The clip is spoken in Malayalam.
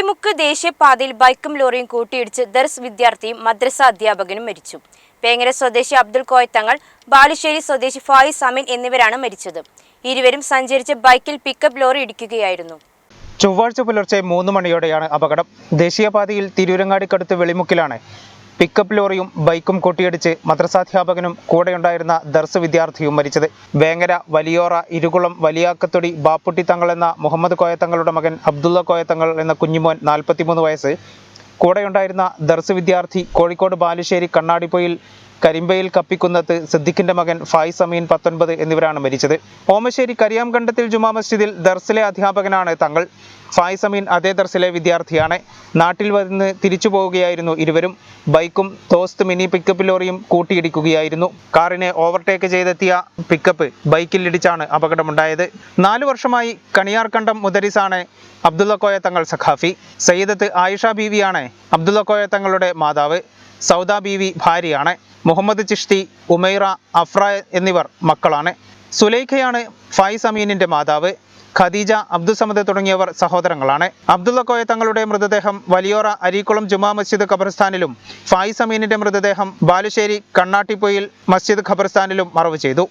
വെളിമുക്ക് ദേശീയപാതയിൽ ബൈക്കും ലോറിയും കൂട്ടിയിടിച്ച് ദർസ് വിദ്യാർത്ഥിയും മദ്രസ അധ്യാപകനും മരിച്ചു. പേങ്ങര സ്വദേശി അബ്ദുൽ കോയത്തങ്ങൾ ബാലുശ്ശേരി സ്വദേശി ഫായിസ് അമീൻ എന്നിവരാണ് മരിച്ചത്. ഇരുവരും സഞ്ചരിച്ച ബൈക്കിൽ പിക്കപ്പ് ലോറി ഇടിക്കുകയായിരുന്നു. ചൊവ്വാഴ്ച പുലർച്ചെ മൂന്ന് മണിയോടെയാണ് അപകടം. ദേശീയപാതയിൽ തിരൂരങ്ങാടിക്കടുത്ത് വെളിമുക്കിലാണ് പിക്കപ്പ് ലോറിയും ബൈക്കും കൂട്ടിയിടിച്ച് മദ്രസാധ്യാപകനും കൂടെയുണ്ടായിരുന്ന ദർസ് വിദ്യാർത്ഥിയും മരിച്ചത്. വേങ്ങര വലിയോറ ഇരുകുളം വലിയാക്കത്തൊടി ബാപ്പുട്ടി തങ്ങൾ എന്ന മുഹമ്മദ് കോയത്തങ്ങളുടെ മകൻ അബ്ദുള്ള കോയത്തങ്ങൾ എന്ന കുഞ്ഞുമോൻ നാൽപ്പത്തിമൂന്ന് വയസ്സ്. കൂടെയുണ്ടായിരുന്ന ദർസ് വിദ്യാർത്ഥി കോഴിക്കോട് ബാലുശ്ശേരി കണ്ണാടിപ്പൊയിൽ കരിമ്പയിൽ കപ്പിക്കുന്നത്ത് സിദ്ദിഖിന്റെ മകൻ ഫായിസ് അമീൻ പത്തൊൻപത് എന്നിവരാണ് മരിച്ചത്. ഓമശ്ശേരി കരിയാംകണ്ടത്തിൽ ജുമാ മസ്ജിദിൽ ദർസിലെ അധ്യാപകനാണ് തങ്ങൾ. ഫായിസ് അമീൻ അതേ ദർസിലെ വിദ്യാർത്ഥിയാണ്. നാട്ടിൽ വന്ന് തിരിച്ചു പോവുകയായിരുന്നു ഇരുവരും. ബൈക്കും തോസ്ത് മിനി പിക്കപ്പ് ലോറിയും കൂട്ടിയിടിക്കുകയായിരുന്നു. കാറിനെ ഓവർടേക്ക് ചെയ്തെത്തിയ പിക്കപ്പ് ബൈക്കിൽ ഇടിച്ചാണ് അപകടമുണ്ടായത്. നാലു വർഷമായി കണിയാർകണ്ടം മുദരിസാണ് അബ്ദുള്ള കോയ തങ്ങൾ സഖാഫി. സയ്യിദത്ത് ആയിഷ ബീവിയാണ് അബ്ദുള്ള കോയ തങ്ങളുടെ മാതാവ്. സൗദ ബീവി ഭാര്യയാണ്. മുഹമ്മദ് ചിഷ്തി ഉമൈറ അഫ്ര എന്നിവർ മക്കളാണ്. സുലൈഖയാണ് ഫൈസ് അമീനിന്റെ മാതാവ്. ഖദീജ അബ്ദുസമദ് തുടങ്ങിയവർ സഹോദരങ്ങളാണ്. അബ്ദുള്ള കോയ തങ്ങളുടെ മൃതദേഹം വലിയോറ അരീക്കുളം ജുമാ മസ്ജിദ് ഖബർസ്ഥാനിലും ഫായിസ് അമീനിന്റെ മൃതദേഹം ബാലുശ്ശേരി കണ്ണാട്ടിപ്പൊയിൽ മസ്ജിദ് ഖബർസ്ഥാനിലും മറവ് ചെയ്തു.